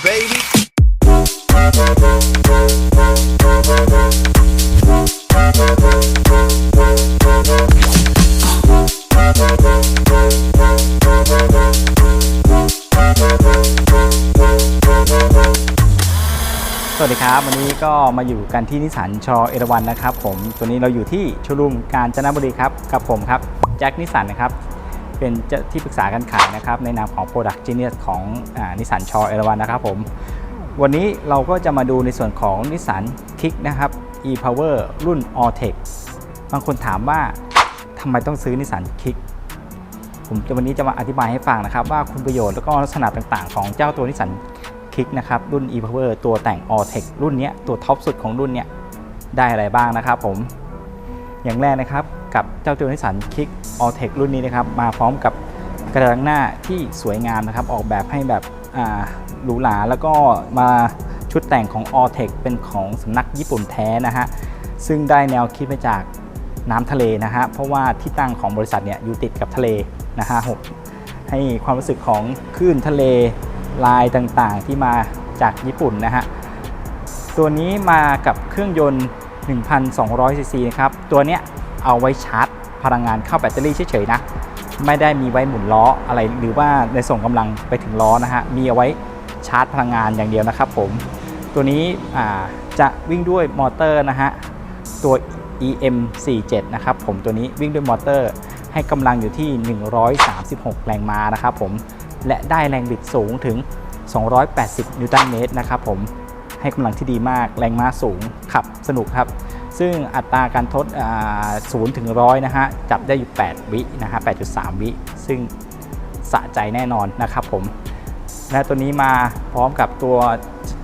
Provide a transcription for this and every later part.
baby. สวัสดีครับ วันนี้ก็มาอยู่กันที่นิสสันชอเอราวันนะครับผมตัวนี้เราอยู่ที่ชว์รูมกาญจนบุรีครับ กับผมครับ แจ็คนิสสันนะครับ เป็นที่ปรึกษาการขายนะครับในนามของ Product Genius ของนิสสันชอเอราวันนะครับผมวันนี้เราก็จะมาดูในส่วนของนิสสันคิกนะครับ e-power รุ่น All Tech บางคนถามว่าทำไมต้องซื้อนิสสันคิกผมจะวันนี้จะมาอธิบายให้ฟังนะครับ ว่าคุณประโยชน์แล้วก็ลักษณะต่างๆ ของเจ้าตัวนิสสันคิกนะครับรุ่น e-power ตัวแต่ง all tech รุ่นนี้ตัวท็อปสุดของรุ่นเนี้ยได้อะไรบ้างนะครับผมอย่างแรกนะครับ กับเจ้าตัวนิสสันคิก all tech รุ่นนี้นะครับมาพร้อมกับกระจังหน้าที่สวยงามนะครับออกแบบให้แบบหรูหราแล้วก็มาชุดแต่งของ all tech เป็นของสำนักญี่ปุ่นแท้นะฮะ ซึ่งได้แนวคิดมาจากน้ำทะเลนะฮะ เพราะว่าที่ตั้งของบริษัทเนี่ยอยู่ติดกับทะเลนะฮะให้ความรู้สึกของคลื่นทะเลลายต่างๆ ที่มาจากญี่ปุ่นนะฮะ ตัวนี้มากับเครื่องยนต์ 1,200ซีซีนะครับ ตัวเนี้ย เอาไว้ชาร์จ พลังงานเข้าแบตเตอรี่เฉยๆนะ ไม่ได้มีไว้หมุนล้ออะไรหรือว่าในส่งกำลังไปถึงล้อนะฮะ มีเอาไว้ชาร์จพลังงานอย่างเดียวนะครับผม ตัวนี้จะวิ่งด้วยมอเตอร์นะฮะ ตัว EM47 นะครับผม ตัวนี้วิ่งด้วยมอเตอร์ ให้กำลังอยู่ที่ 136 แรงม้านะครับผม และได้แรงบิดสูงถึง 280 นิวตันเมตรนะครับผม ให้กำลังที่ดีมาก แรงม้าสูง ขับสนุกครับ ซึ่งอัตราการทดศูนย์ถึงร้อยนะฮะ จับได้อยู่ 8 วินะฮะ 8.3 วิ ซึ่งสะใจแน่นอนนะครับผม และตัวนี้มาพร้อมกับตัว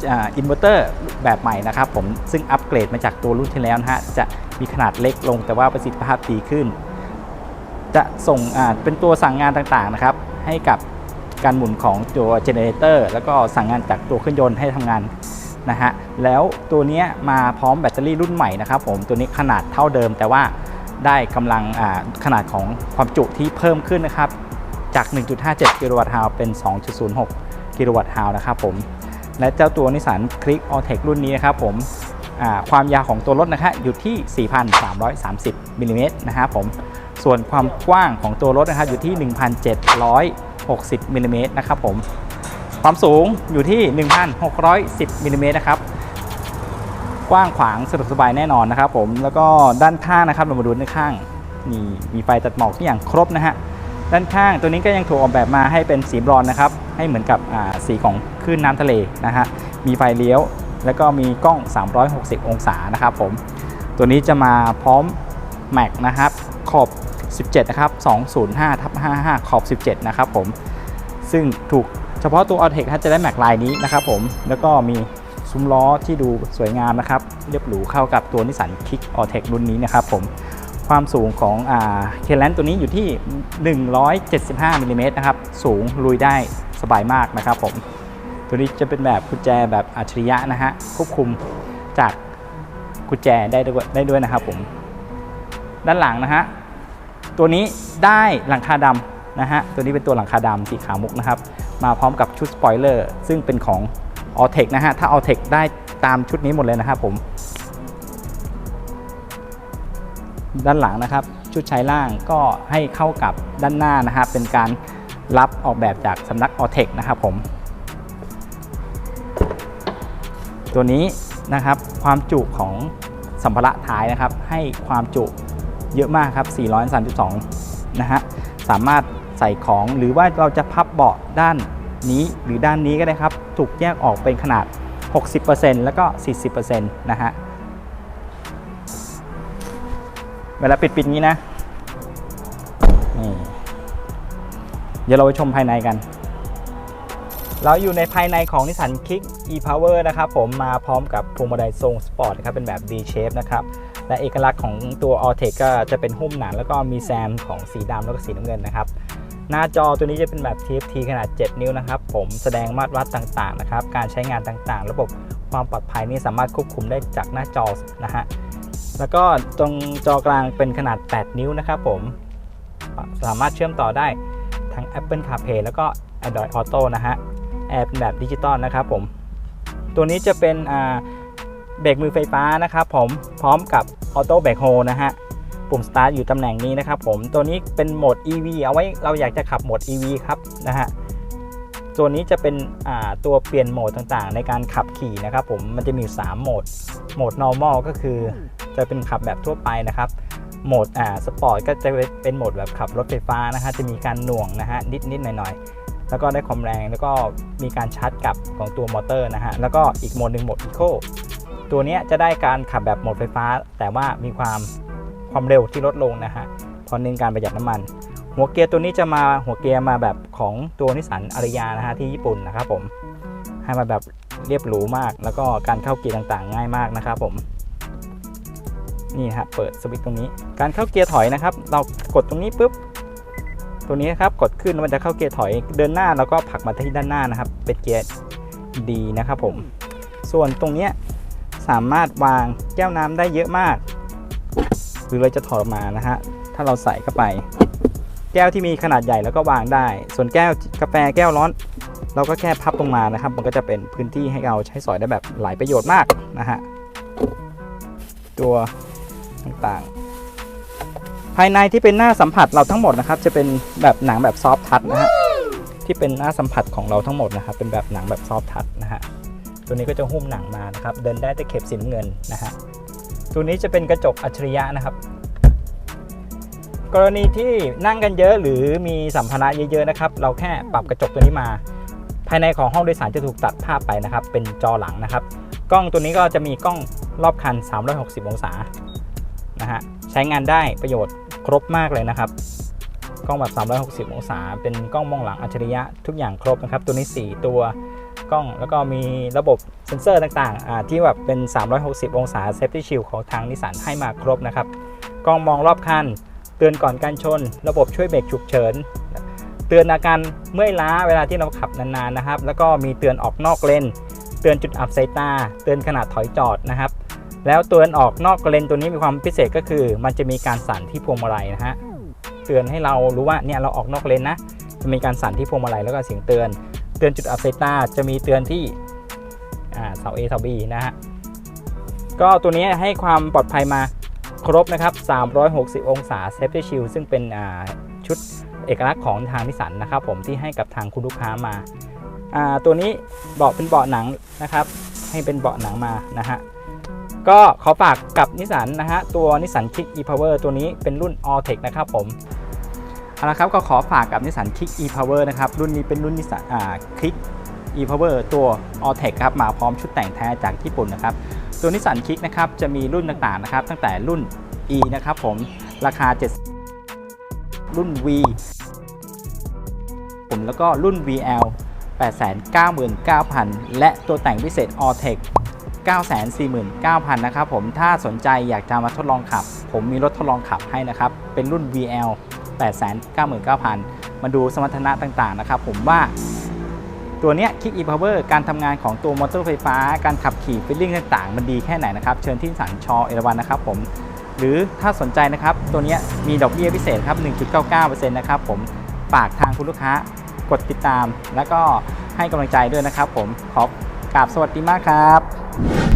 อินเวอร์เตอร์แบบใหม่นะครับผม ซึ่งอัปเกรดมาจากตัวรุ่นที่แล้วนะฮะ จะมีขนาดเล็กลงแต่ว่าประสิทธิภาพดีขึ้น จะส่งเป็นตัวสั่งงานต่างๆนะครับ ให้กับการหมุนของตัวเจเนเรเตอร์แล้วก็สั่งงานจากตัวเครื่องยนต์ให้ทำงาน นะฮะแล้วตัวนี้มาพร้อมแบตเตอรี่รุ่นใหม่นะครับผมตัวนี้ขนาดเท่าเดิม แต่ว่าได้กำลังขนาดของความจุที่เพิ่มขึ้นนะครับจาก 1.57 กิโลวัตต์ฮาวเป็น 2.06 กิโลวัตต์ฮาวนะครับผมและเจ้าตัวนิสสันคลิกออเทครุ่นนี้นะครับผมความยาวของตัวรถนะครับอยู่ที่ 4,330มิลลิเมตรนะครับผมส่วนความกว้างของตัวรถนะครับอยู่ที่ 1,760มิลลิเมตรนะครับผม ความสูงอยู่ที่ 1,610มิลลิเมตรนะครับ กว้างขวางสะดวกสบายแน่นอนนะครับผม แล้วก็ด้านข้างนะครับ เรามาดูด้านข้าง นี่มีไฟตัดหมอกที่อย่างครบนะฮะ ด้านข้างตัวนี้ก็ยังถูกออกแบบมาให้เป็นสีบรอนนะครับ ให้เหมือนกับสีของคลื่นน้ำทะเลนะฮะ มีไฟเลี้ยว แล้วก็มีกล้อง 360 องศานะครับผม ตัวนี้จะมาพร้อมแม็กนะครับ ขอบ 17 นะครับ 205ทับ55 ขอบ 17 นะครับผม ซึ่งถูก เฉพาะตัว a l t e c จะได้แม็กลายนี้นะครับผมแล้วก็มีซุ้มล้อที่ดูสวยงามนะครับเรียบหรูเข้ากับตัวนิสสันคิก a l t e c รุ่นนี้นะครับผมความสูงของเคแลนตัวนี้อยู่ที่ 175มิลลิเมตรนะครับสูงลุยได้สบายมากนะครับผมตัวนี้จะเป็นแบบกุญแจแบบอัจฉริยะนะฮะควบคุมจากกุญแจได้ด้วยได้ด้วยนะครับผมด้านหลังนะฮะตัวนี้ได้หลังคาดำนะฮะตัวนี้เป็นตัวหลังคาดำสีขาวมุกนะครับ มาพร้อมกับชุดสปอยเลอร์ซึ่งเป็นของ a l t e c นะฮะ ถ้า a l t e c ได้ตามชุดนี้หมดเลยนะครับผม ด้านหลังนะครับ ชุดใช้ล่างก็ให้เข้ากับด้านหน้านะฮะเป็นการรับออกแบบจากสำนัก a l t e c นะครับผม ตัวนี้นะครับความจุของสัมภาระท้ายนะครับ ให้ความจุเยอะมากครับ 432 นะฮะ สามารถ ใส่ของ หรือว่าเราจะพับเบาะด้านนี้หรือด้านนี้ก็ได้ครับ ถูกแยกออกเป็นขนาด 60%แล้วก็ 40%นะฮะ เวลาปิดปิดงี้นะนี่เดี๋ยวเราไปชมภายในกัน เราอยู่ในภายในของ Nissan Kick e-Power นะครับผมมาพร้อมกับพวงมาลัยทรงสปอร์ตนะครับเป็นแบบ D shape นะครับและเอกลักษณ์ของตัว a l t e c ก็จะเป็นหุ้มหนังแล้วก็มีแซมของสีดำแล้วก็สีน้ำเงินนะครับ หน้าจอตัวนี้จะเป็นแบบ TFT ขนาด 7 นิ้วนะครับ ผมแสดงมาตรวัดต่างๆนะครับ การใช้งานต่างๆ ระบบความปลอดภัยนี่สามารถควบคุมได้จากหน้าจอนะฮะ แล้วก็ตรงจอกลางเป็นขนาด 8 นิ้วนะครับผม สามารถเชื่อมต่อได้ทั้ง Apple CarPlay แล้วก็ Android Auto นะฮะ แอร์เป็นแบบดิจิตอลนะครับผม ตัวนี้จะเป็นเบรกมือไฟฟ้านะครับผม พร้อมกับออโต้เบรกโฮนะฮะ ปุ่ม start อยู่ตำแหน่งนี้นะครับผมตัวนี้เป็นโหมด EV เอาไว้เราอยากจะขับโหมด EV ครับนะฮะตัวนี้จะเป็นตัวเปลี่ยนโหมดต่างๆ ในการขับขี่นะครับผมมันจะมีอยู่3โหมดโหมด normal ก็คือจะเป็นขับแบบทั่วไปนะครับโหมดอ่าสปอร์ตก็จะเป็นโหมดแบบขับรถไฟฟ้านะฮะจะมีการหน่วงนะฮะนิดๆหน่อยๆแล้วก็ได้ความแรงแล้วก็มีการชาร์จกลับของตัวมอเตอร์นะฮะแล้วก็อีกโหมดหนึ่งโหมด Eco ตัวนี้จะได้การขับแบบโหมดไฟฟ้า แต่ว่ามีความ ความเร็วที่ลดลงนะฮะเพราะเน้นการประหยัดน้ำมัน หัวเกียร์ตัวนี้จะมาหัวเกียร์มาแบบของตัวนิสสันอาริยานะฮะที่ญี่ปุ่นนะครับผมให้มาแบบเรียบหรูมาก แล้วก็การเข้าเกียร์ต่างๆ ง่ายมากนะครับผมนี่ฮะเปิดสวิตช์ตรงนี้ การเข้าเกียร์ถอยนะครับ เรากดตรงนี้ปุ๊บตัวนี้นะครับกดขึ้นมันจะเข้าเกียร์ถอยเดินหน้าแล้วก็ผลักมาที่ด้านหน้านะครับ เป็นเกียร์ดีนะครับผม ส่วนตรงเนี้ยสามารถวางแก้วน้ำได้เยอะมาก หรือเราจะถอดออกมานะฮะถ้าเราใส่เข้าไป แก้วที่มีขนาดใหญ่แล้วก็วางได้ ส่วนแก้วกาแฟแก้วร้อน เราก็แค่พับลงมานะครับ มันก็จะเป็นพื้นที่ให้เราใช้สอยได้แบบหลายประโยชน์มากนะฮะตัวต่างๆ ภายในที่เป็นหน้าสัมผัสเราทั้งหมดนะครับ จะเป็นแบบหนังแบบซอฟทัชนะฮะที่เป็นหน้าสัมผัสของเราทั้งหมดนะครับ เป็นแบบหนังแบบซอฟทัชนะฮะตัวนี้ก็จะหุ้มหนังมานะครับ เดินได้แต่เข็บสีน้ำเงินนะฮะ ตัวนี้จะเป็นกระจกอัจฉริยะนะครับ กรณีที่นั่งกันเยอะหรือมีสัมภาระเยอะๆนะครับ เราแค่ปรับกระจกตัวนี้มา ภายในของห้องโดยสารจะถูกตัดภาพไปนะครับ เป็นจอหลังนะครับ กล้องตัวนี้ก็จะมีกล้องรอบคัน 360 องศานะฮะใช้งานได้ประโยชน์ครบมากเลยนะครับ กล้องแบบ 360 องศา เป็นกล้องมองหลังอัจฉริยะทุกอย่างครบนะครับ ตัวนี้ 4 ตัว กล้อง แล้วก็มีระบบเซ็นเซอร์ต่างๆ ที่แบบเป็น 360 องศา Safety Shield ของทางนิสสันให้มาครบนะครับ กล้องมองรอบคัน เตือนก่อนการชน ระบบช่วยเบรกฉุกเฉิน เตือนอาการเมื่อยล้าเวลาที่เราขับนานๆนะครับ แล้วก็มีเตือนออกนอกเลน เตือนจุดอับสายตา เตือนขนาดถอยจอดนะครับ แล้วเตือนออกนอกเลนตัวนี้มีความพิเศษก็คือ มันจะมีการสั่นที่พวงมาลัยนะฮะ เตือนให้เรารู้ว่าเนี่ยเราออกนอกเลนนะจะมีการสั่นที่พวงมาลัยแล้วก็เสียงเตือน เตือนจุดอับสายตาจะมีเตือนที่อ่าเสา A เสา B นะฮะ ก็ตัวนี้ให้ความปลอดภัยมาครบนะครับ 360 องศา Safety Shield ซึ่งเป็นชุดเอกลักษณ์ของทางนิสันนะครับผมที่ให้กับทางคุณลูกค้ามาาตัวนี้เบาะเป็นเบาะหนังนะครับ ให้เป็นเบาะหนังมานะฮะ ก็ขอฝากกับนิสันนะฮะ ตัวนิสัน Kick e-Power ตัวนี้เป็นรุ่น All Tech นะครับผม เอาละครับก็ขอฝากกับนิสสัน Kick e-Power นะครับ รุ่นนี้เป็นรุ่นนิสสันอ่า Kick e-Power ตัว a l t e c ครับมาพร้อมชุดแต่งแท้จากญี่ปุ่นนะครับ ตัวนิสสันคิกนะครับจะมีรุ่นต่างๆนะครับตั้งแต่รุ่น E นะครับผมราคา 7 รุ่น V ผมแล้วก็รุ่น VL 899,000 และตัวแต่งพิเศษ a l t e c 949,000 นะครับผมถ้าสนใจอยากจะมาทดลองขับ ผมมีรถทดลองขับให้นะครับ เป็นรุ่น VL 899,000 มาดูสมรรถนะต่างๆนะครับผมว่าตัวเนี้ย Kick e-Power การทำงานของตัวมอเตอร์ไฟฟ้า การขับขี่ฟิลลิ่งต่างๆ มันดีแค่ไหนนะครับ เชิญที่สันชอเอราวันนะครับผม หรือถ้าสนใจนะครับ ตัวเนี้ยมีดอกเบี้ยพิเศษครับ 1.99%นะครับผม ฝากทางคุณลูกค้ากดติดตาม แล้วก็ให้กำลังใจด้วยนะครับผม ขอกราบสวัสดีมากครับ